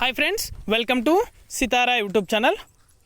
Hi friends welcome to Sitara YouTube channel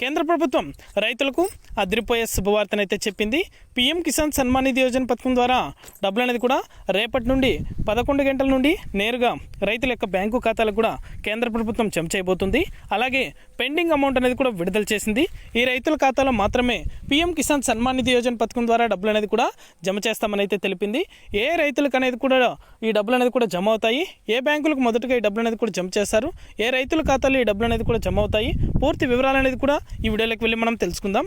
కేంద్ర ప్రభుత్వం రైతులకు అదిరిపోయే శుభవార్తనైతే చెప్పింది. పీఎం కిసాన్ సన్మాన్ నిధి యోజన పథకం ద్వారా డబ్బులు అనేది కూడా రేపటి నుండి పదకొండు గంటల నుండి నేరుగా రైతుల యొక్క బ్యాంకు ఖాతాలకు కూడా కేంద్ర ప్రభుత్వం జమ చేయబోతుంది. అలాగే పెండింగ్ అమౌంట్ అనేది కూడా విడుదల చేసింది. ఈ రైతుల ఖాతాలో మాత్రమే పీఎం కిసాన్ సన్మాన్ నిధి యోజన పథకం ద్వారా డబ్బులు అనేది కూడా జమ చేస్తామని అయితే తెలిపింది. ఏ రైతులకు అనేది కూడా ఈ డబ్బులు అనేది కూడా జమ అవుతాయి. ఏ బ్యాంకులకు మొదటగా ఈ డబ్బులు అనేది కూడా జమ చేస్తారు. ఏ రైతుల ఖాతాలో ఈ డబ్బులు అనేది కూడా జమ అవుతాయి. పూర్తి వివరాలు అనేది కూడా ఈ వీడియోలోకి వెళ్ళి మనం తెలుసుకుందాం.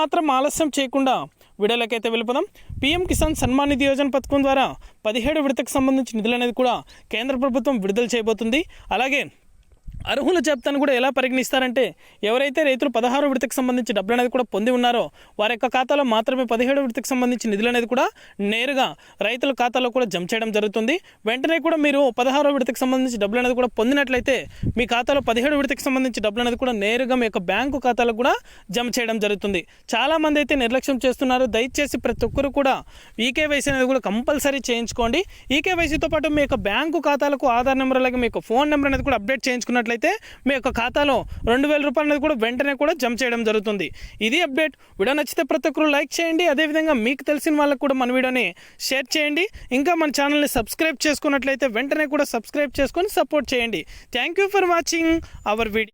ఏమాత్రం ఆలస్యం చేయకుండా వీడియోలోకి వెళ్ళిపోదాం. పీఎం కిసాన్ సన్మాన్ నిధి యోజన పథకం ద్వారా పదిహేడు విడతకు సంబంధించి నిధులు అనేది కూడా కేంద్ర ప్రభుత్వం విడుదల చేయబోతుంది. అలాగే అర్హుల జాబితాను కూడా ఎలా పరిగణిస్తారంటే ఎవరైతే రైతులు పదహారు విడతకు సంబంధించి డబ్బులు అనేది కూడా పొంది ఉన్నారో వారి యొక్క ఖాతాలో మాత్రమే పదిహేడు విడతకు సంబంధించి నిధులు అనేది కూడా నేరుగా రైతుల ఖాతాలో కూడా జమ చేయడం జరుగుతుంది. వెంటనే కూడా మీరు పదహారో విడతకు సంబంధించి డబ్బులు అనేది కూడా పొందినట్లయితే మీ ఖాతాలో పదిహేడు విడతకు సంబంధించి డబ్బులు అనేది కూడా నేరుగా మీ యొక్క బ్యాంకు ఖాతాలో కూడా జమ చేయడం జరుగుతుంది. చాలామంది అయితే నిర్లక్ష్యం చేస్తున్నారు. దయచేసి ప్రతి ఒక్కరు కూడా ఈకేవైసీ అనేది కూడా కంపల్సరీ చేయించుకోండి. ఈకేవైసీతో పాటు మీ యొక్క బ్యాంకు ఖాతాలకు ఆధార్ నెంబర్ అలాగే మీ యొక్క ఫోన్ నెంబర్ అనేది కూడా అప్డేట్ చేయించుకున్నట్లయితే మీ యొక్క ఖాతాలో రెండు వేల రూపాయలు అనేది కూడా వెంటనే కూడా జమ చేయడం జరుగుతుంది. ఇది అప్డేట్. వీడియో నచ్చితే ప్రతి ఒక్కరు లైక్ చేయండి. అదేవిధంగా మీకు తెలిసిన వాళ్ళకు కూడా మన వీడియోని షేర్ చేయండి. ఇంకా మన ఛానల్ని సబ్స్క్రైబ్ చేసుకున్నట్లయితే వెంటనే కూడా సబ్స్క్రైబ్ చేసుకొని సపోర్ట్ చేయండి. Thank you for watching our video